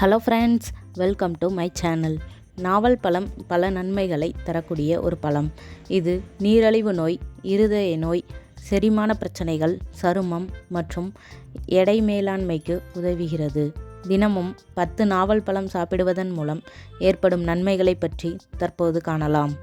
Hello friends welcome to my channel. நாவல் பழம் பல நன்மைகளை தரக்கூடிய ஒரு பழம். இது நீரழிவு நோய் இருதய நோய் செரிமான பிரச்சனைகள் சருமம் மற்றும் எடை மேலாண்மைக்கு உதவுகிறது. தினமும் பத்து நாவல் பழம் சாப்பிடுவதன் மூலம் ஏற்படும் நன்மைகளை பற்றி தற்போது காணலாம்.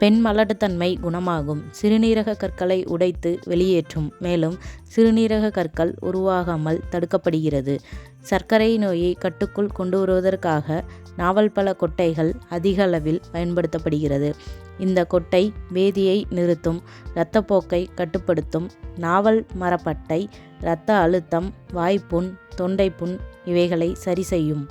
பெண் மலட்டுத்தன்மை குணமாகும். சிறுநீரக கற்களை உடைத்து வெளியேற்றும். மேலும் சிறுநீரக கற்கள் உருவாகாமல் தடுக்கப்படுகிறது. சர்க்கரை நோயை கட்டுக்குள் கொண்டு வருவதற்காக நாவல் பழ கொட்டைகள் அதிக அளவில் பயன்படுத்தப்படுகிறது. இந்த கொட்டை வேதியை நிறுத்தும் இரத்தப்போக்கை கட்டுப்படுத்தும் நாவல் மரப்பட்டை இரத்த அழுத்தம் வாய்ப்புண் தொண்டைப்புண் இவைகளை சரி செய்யும்.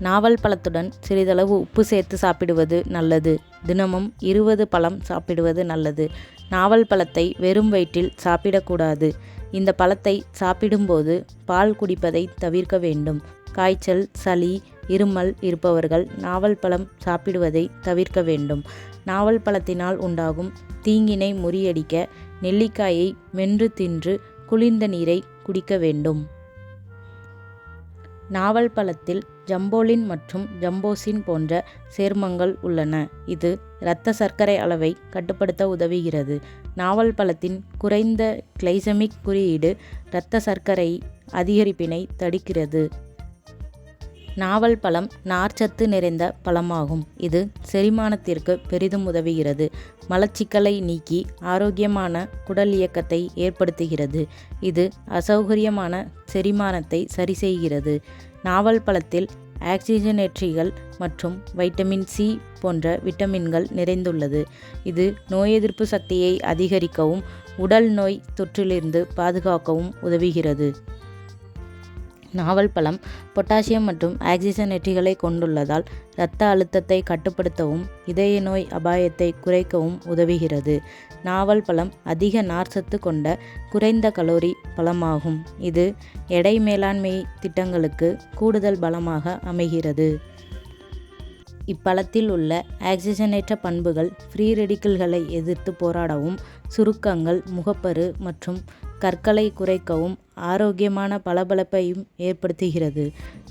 நாவல் பழத்துடன் சிறிதளவு உப்பு சேர்த்து சாப்பிடுவது நல்லது. தினமும் இருபது பழம் சாப்பிடுவது நல்லது. நாவல் பழத்தை வெறும் வயிற்றில் சாப்பிடக்கூடாது. இந்த பழத்தை சாப்பிடும்போது பால் குடிப்பதை தவிர்க்க வேண்டும். காய்ச்சல் சளி இருமல் இருப்பவர்கள் நாவல் பழம் சாப்பிடுவதை தவிர்க்க வேண்டும். நாவல் பழத்தினால் உண்டாகும் தீங்கினை முறியடிக்க நெல்லிக்காயை மென்று தின்று குளிர்ந்த நீரை குடிக்க வேண்டும். நாவல் பழத்தில் ஜம்போலின் மற்றும் ஜம்போசின் போன்ற சேர்மங்கள் உள்ளன. இது இரத்த சர்க்கரை அளவை கட்டுப்படுத்த உதவுகிறது. நாவல் பழத்தின் குறைந்த கிளைசமிக் குறியீடு இரத்த சர்க்கரை அதிகரிப்பினை தடுக்கிறது. நாவல் பழம் நார்ச்சத்து நிறைந்த பழமாகும். இது செரிமானத்திற்கு பெரிதும் உதவுகிறது. மலச்சிக்கலை நீக்கி ஆரோக்கியமான குடல் இயக்கத்தை ஏற்படுத்துகிறது. இது அசௌகரியமான செரிமானத்தை சரி செய்கிறது. நாவல் பழத்தில் ஆக்சிஜனேற்றிகள் மற்றும் வைட்டமின் சி போன்ற விட்டமின்கள் நிறைந்துள்ளது. இது நோய் எதிர்ப்பு சக்தியை அதிகரிக்கவும் உடல் நோய் தொற்றிலிருந்து பாதுகாக்கவும் உதவுகிறது. நாவல் பழம் பொட்டாசியம் மற்றும் ஆக்சிஜனேற்றிகளை கொண்டுள்ளதால் இரத்த அழுத்தத்தை கட்டுப்படுத்தவும் இதய நோய் அபாயத்தை குறைக்கவும் உதவுகிறது. நாவல் பழம் அதிக நார்ச்சத்து கொண்ட குறைந்த கலோரி பழமாகும். இது எடை மேலாண்மை திட்டங்களுக்கு கூடுதல் பலமாக அமைகிறது. இப்பழத்தில் உள்ள ஆக்சிஜனேற்ற பண்புகள் ஃப்ரீ ரெடிக்கல்களை எதிர்த்து போராடவும் சுருக்கங்கள் முகப்பரு மற்றும் கற்களை குறைக்கவும் ஆரோக்கியமான பளபளப்பையும் ஏற்படுத்துகிறது.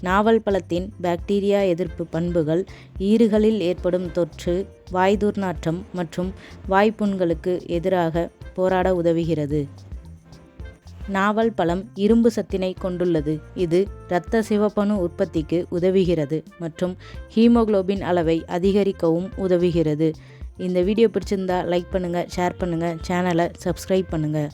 நாவல் பழத்தின் பாக்டீரியா எதிர்ப்பு பண்புகள் ஈறுகளில் ஏற்படும் தொற்று வாய் துர்நாற்றம் மற்றும் வாய்ப்புண்களுக்கு எதிராக போராட உதவுகிறது. நாவல் பழம் இரும்பு சத்தினை கொண்டுள்ளது. இது இரத்த சிவப்பணு உற்பத்திக்கு உதவுகிறது மற்றும் ஹீமோகுளோபின் அளவை அதிகரிக்கவும் உதவுகிறது. இந்த வீடியோ பிடிச்சிருந்தா லைக் பண்ணுங்கள் ஷேர் பண்ணுங்கள் சேனலை சப்ஸ்கிரைப் பண்ணுங்கள்